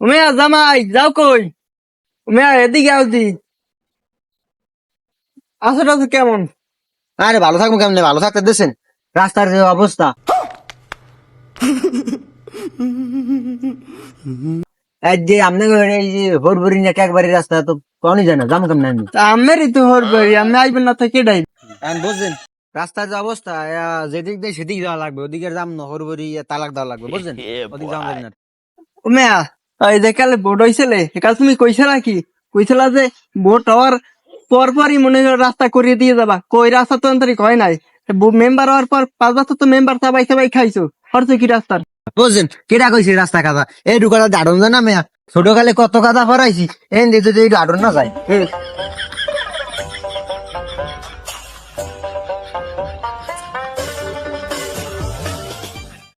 Umeå জামাই যাও কই? উমিয়া এদিকে আওদি আসো টাছো কেমন? আরে ভালো থাকব কেমনে? ভালো থাকতে দিয়েছেন রাস্তার যে অবস্থা। যে আপনি এই যে হরবরি না একবারে রাস্তা তো না জানো কেমন আমি? তা আমেরই তো হর বাড়ি আমি আইবেন না তো কেডাই আমি বুঝছেন রাস্তার যে অবস্থা যেদিক দিয়ে সেদিক যাওয়া লাগবে ওদিকে যাম না হরবরি তালাক দেওয়া লাগবে বুঝছেন? ওদিক যাওয়া যাবে না। উমিয়া এই দেখালে ভোট হয়েছিলে একাল তুমি কইছিলা কি কইছিলা যে ভোট হওয়ার পরপরই মনে রাস্তা করিয়ে দিয়ে যাবা। কই রাস্তা তো অন্তরিক হয় নাই? মেম্বার হওয়ার পর পাঁচ বছর তো মেম্বার সবাই সবাই খাইছো। হরছে কি রাস্তার বুঝছেন কেটা কইছে রাস্তা কাদা এই ঢুকাটা দাঁড়ন না মেয়া? ছোটকালে কত কাদা ফরাইছি এই যদি এই দাঁড়ন না যায়